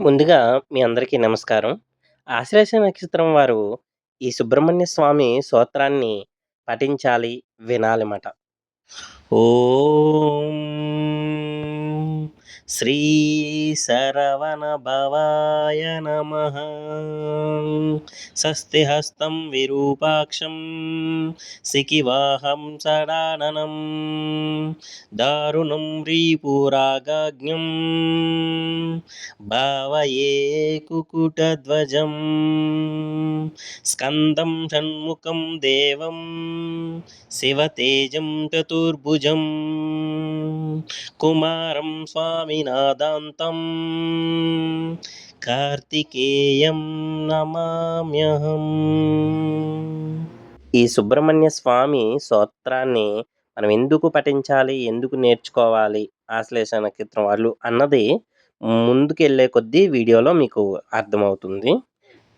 ముందుగా మీ అందరికీ నమస్కారం. ఆశ్లేష నక్షత్రం వారు ఈ సుబ్రహ్మణ్య స్వామి స్తోత్రాన్ని పఠించాలి, వినాలిమాట. ఓం శ్రీ శరవణ భవాయ నమః స్వస్తిహస్తం విరూపాక్షం సికివాహం సడాననం దారుణం రీపురాగాజ్ఞం భావయే కుకుటధ్వజం స్కందం షణ్ముఖం దేవం శివతేజం చతుర్భుజం కుమారం స్వామినాథాంతం కార్తికేయం నమామ్యహం. ఈ సుబ్రహ్మణ్య స్వామి స్తోత్రాన్ని మనం ఎందుకు పఠించాలి ఎందుకు నేర్చుకోవాలి ఆశ్లేష నక్షత్రం వాళ్ళు అన్నది ముందుకెళ్ళే కొద్దీ వీడియోలో మీకు అర్థమవుతుంది.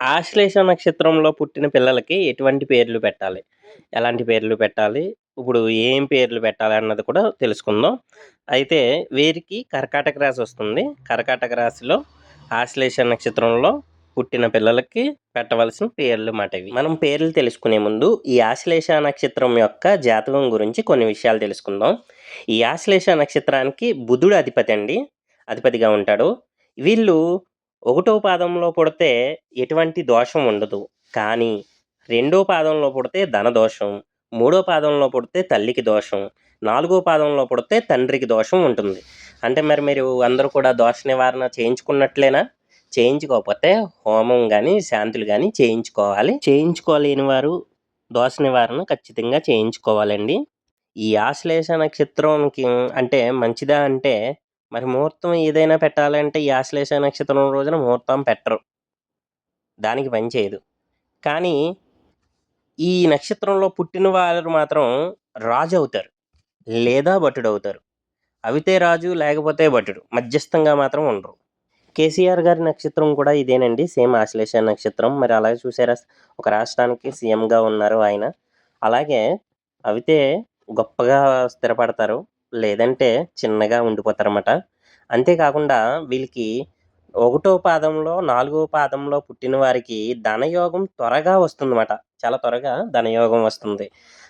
ఆశ్లేష నక్షత్రంలో పుట్టిన పిల్లలకి ఎటువంటి పేర్లు పెట్టాలి? ఎలాంటి పేర్లు పెట్టాలి? ఇప్పుడు ఏం పేర్లు పెట్టాలి అన్నది కూడా తెలుసుకుందాం. అయితే వీరికి కర్కాటక రాశి వస్తుంది. కర్కాటక రాశిలో ఆశ్లేష నక్షత్రంలో పుట్టిన పిల్లలకి పెట్టవలసిన పేర్లు మాట ఇవి. మనం పేర్లు తెలుసుకునే ముందు ఈ ఆశ్లేష నక్షత్రం యొక్క జాతకం గురించి కొన్ని విషయాలు తెలుసుకుందాం. ఈ ఆశ్లేష నక్షత్రానికి బుధుడు అధిపతి అండి. అధిపతిగా ఉంటాడు. వీళ్ళు ఒకటో పాదంలో పుడితే ఎటువంటి దోషం ఉండదు. కానీ రెండో పాదంలో పుడితే ధన దోషం మూడో పాదంలో పుడితే తల్లికి దోషం నాలుగో పాదంలో పుడితే తండ్రికి దోషం ఉంటుంది. అంటే మరి మీరు అందరూ కూడా దోష నివారణ చేయించుకున్నట్లేనా? చేయించుకోకపోతే హోమం కానీ శాంతులు కానీ చేయించుకోవాలి. చేయించుకోలేని వారు దోష నివారణ ఖచ్చితంగా చేయించుకోవాలండి. ఈ ఆశ్లేష నక్షత్రంకి అంటే మంచిదా అంటే మరి ముహూర్తం ఏదైనా పెట్టాలంటే ఈ ఆశ్లేష నక్షత్రం రోజున ముహూర్తం పెట్టరు. దానికి పని చేయదు. కానీ ఈ నక్షత్రంలో పుట్టిన వారు మాత్రం రాజు అవుతారు లేదా భటుడు అవుతారు అవితే రాజు లేకపోతే భటుడు. మధ్యస్థంగా మాత్రం ఉండరు. కేసీఆర్ గారి నక్షత్రం కూడా ఇదేనండి. సేమ్ ఆశ్లేష నక్షత్రం. మరి అలాగే చూసారా ఒక రాష్ట్రానికి సీఎంగా ఉన్నారు ఆయన. అలాగే అవితే గొప్పగా స్థిరపడతారు. లేదంటే చిన్నగా ఉండిపోతారన్నమాట. అంతేకాకుండా వీళ్ళకి ఒకటో పాదంలో నాలుగో పాదంలో పుట్టిన వారికి ధనయోగం త్వరగా వస్తుందన్నమాట. చాలా త్వరగా ధనయోగం వస్తుంది.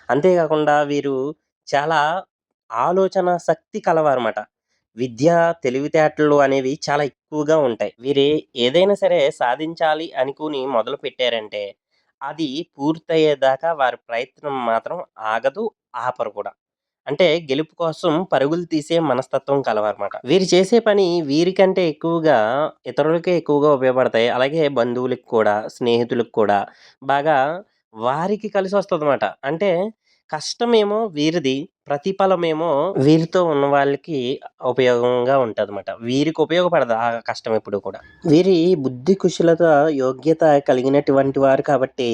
అంతేకాకుండా వీరు చాలా ఆలోచన శక్తి కలవారన్నమాట. విద్య తెలివితేటలు అనేవి చాలా ఎక్కువగా ఉంటాయి. వీరు ఏదైనా సరే సాధించాలి అనుకుని మొదలు పెట్టారంటే అది పూర్తయ్యేదాకా వారి ప్రయత్నం మాత్రం ఆగదు ఆపరు కూడా. అంటే గెలుపు కోసం పరుగులు తీసే మనస్తత్వం కలవన్నమాట వీరు చేసే పని వీరికంటే ఎక్కువగా ఇతరులకే ఎక్కువగా ఉపయోగపడతాయి. అలాగే బంధువులకు కూడా స్నేహితులకు కూడా బాగా వారికి కలిసి వస్తుంది అన్నమాట అంటే కష్టమేమో వీరిది ప్రతిఫలమేమో వీరితో ఉన్న వాళ్ళకి ఉపయోగంగా ఉంటుంది అనమాట వీరికి ఉపయోగపడదు ఆ కష్టం ఎప్పుడు కూడా. వీరి బుద్ధి కుశలత యోగ్యత కలిగినటువంటి వారు కాబట్టి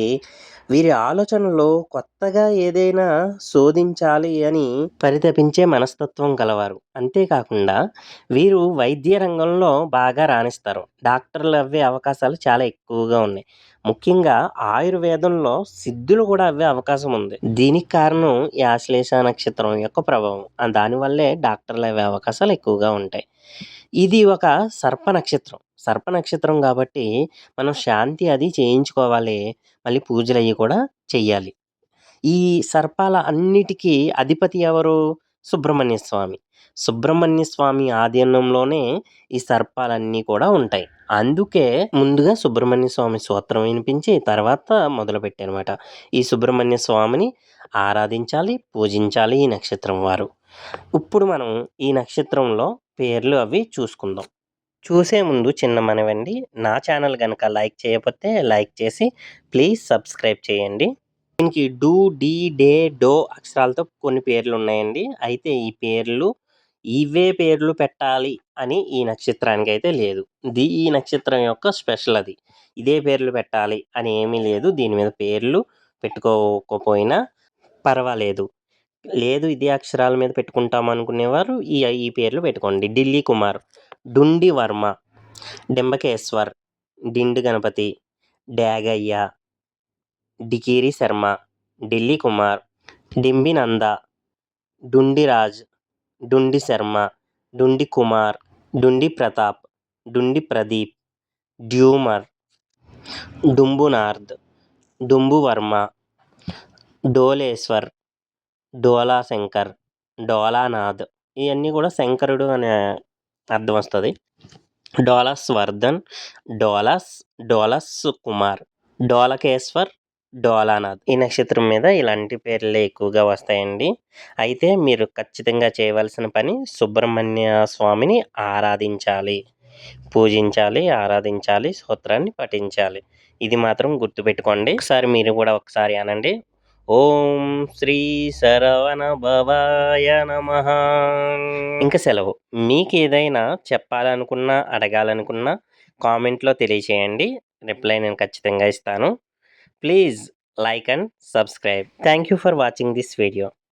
వీరి ఆలోచనలో కొత్తగా ఏదైనా శోధించాలి అని పరితపించే మనస్తత్వం గలవారు. అంతేకాకుండా వీరు వైద్య రంగంలో బాగా రాణిస్తారు. డాక్టర్లు అవ్వే అవకాశాలు చాలా ఎక్కువగా ఉన్నాయి. ముఖ్యంగా ఆయుర్వేదంలో సిద్ధులు కూడా అవ్వే అవకాశం ఉంది. దీనికి కారణం ఈ ఆశ్లేష నక్షత్రం. యొక్క ప్రభావం. దానివల్లే డాక్టర్లు అయ్యే అవకాశాలు ఎక్కువగా ఉంటాయి. ఇది ఒక సర్ప నక్షత్రం. సర్ప నక్షత్రం కాబట్టి మనం శాంతి అది చేయించుకోవాలి. మళ్ళీ పూజలు అవి కూడా చెయ్యాలి. ఈ సర్పాల అన్నిటికీ అధిపతి ఎవరు? సుబ్రహ్మణ్య స్వామి. సుబ్రహ్మణ్య స్వామి ఆధీనంలోనే ఈ సర్పాలన్నీ కూడా ఉంటాయి. అందుకే ముందుగా సుబ్రహ్మణ్య స్వామి స్తోత్రం వినిపించి తర్వాత మొదలుపెట్టారనమాట ఈ సుబ్రహ్మణ్య స్వామిని ఆరాధించాలి పూజించాలి ఈ నక్షత్రం వారు. ఇప్పుడు మనం ఈ నక్షత్రంలో పేర్లు అవి చూసుకుందాం. చూసే ముందు చిన్న మనవండి నా ఛానల్ కనుక లైక్ చేయకపోతే లైక్ చేసి ప్లీజ్ సబ్స్క్రైబ్ చేయండి. దీనికి డూ డీ డే డో అక్షరాలతో కొన్ని పేర్లు ఉన్నాయండి. అయితే ఈ పేర్లు ఇవే పేర్లు పెట్టాలి అని ఈ నక్షత్రానికి అయితే లేదు. ది ఈ నక్షత్రం యొక్క స్పెషల్ అది. ఇదే పేర్లు పెట్టాలి అని ఏమీ లేదు. దీని మీద పేర్లు పెట్టుకోకపోయినా పర్వాలేదు. లేదు ఇదే అక్షరాల మీద పెట్టుకుంటాం అనుకునేవారు ఈ ఈ పేర్లు పెట్టుకోండి. ఢిల్లీ కుమార్ డుండి వర్మ డింబకేశ్వర్ డిండు గణపతి డాగయ్య డికీరి శర్మ ఢిల్లీ కుమార్ డింబి నంద డుండిరాజ్ డుండి శర్మ డుండి కుమార్ డుండి ప్రతాప్ డుండి ప్రదీప్ డ్యూమర్ డుంబునార్ద్ డుంబువర్మ డోలేశ్వర్ డోలా శంకర్ డోలానాథ్ ఇవన్నీ కూడా శంకరుడు అనే అర్థం వస్తుంది. డోలస్ వర్ధన్ డోలస్ డోలస్ కుమార్ డోలకేశ్వర్ డోలానాథ్. ఈ నక్షత్రం మీద ఇలాంటి పేర్లే ఎక్కువగా వస్తాయండి. అయితే మీరు ఖచ్చితంగా చేయవలసిన పని సుబ్రహ్మణ్య స్వామిని ఆరాధించాలి. పూజించాలి ఆరాధించాలి సూత్రాన్ని పఠించాలి. ఇది మాత్రం గుర్తుపెట్టుకోండి. ఒకసారి మీరు కూడా ఒకసారి అనండి. ఓం శ్రీ శరవణ భవాయ నమ. ఇంకా సెలవు. మీకు ఏదైనా చెప్పాలనుకున్నా అడగాలనుకున్నా కామెంట్లో తెలియచేయండి. రిప్లై నేను ఖచ్చితంగా ఇస్తాను. Please like and subscribe. Thank you for watching this video.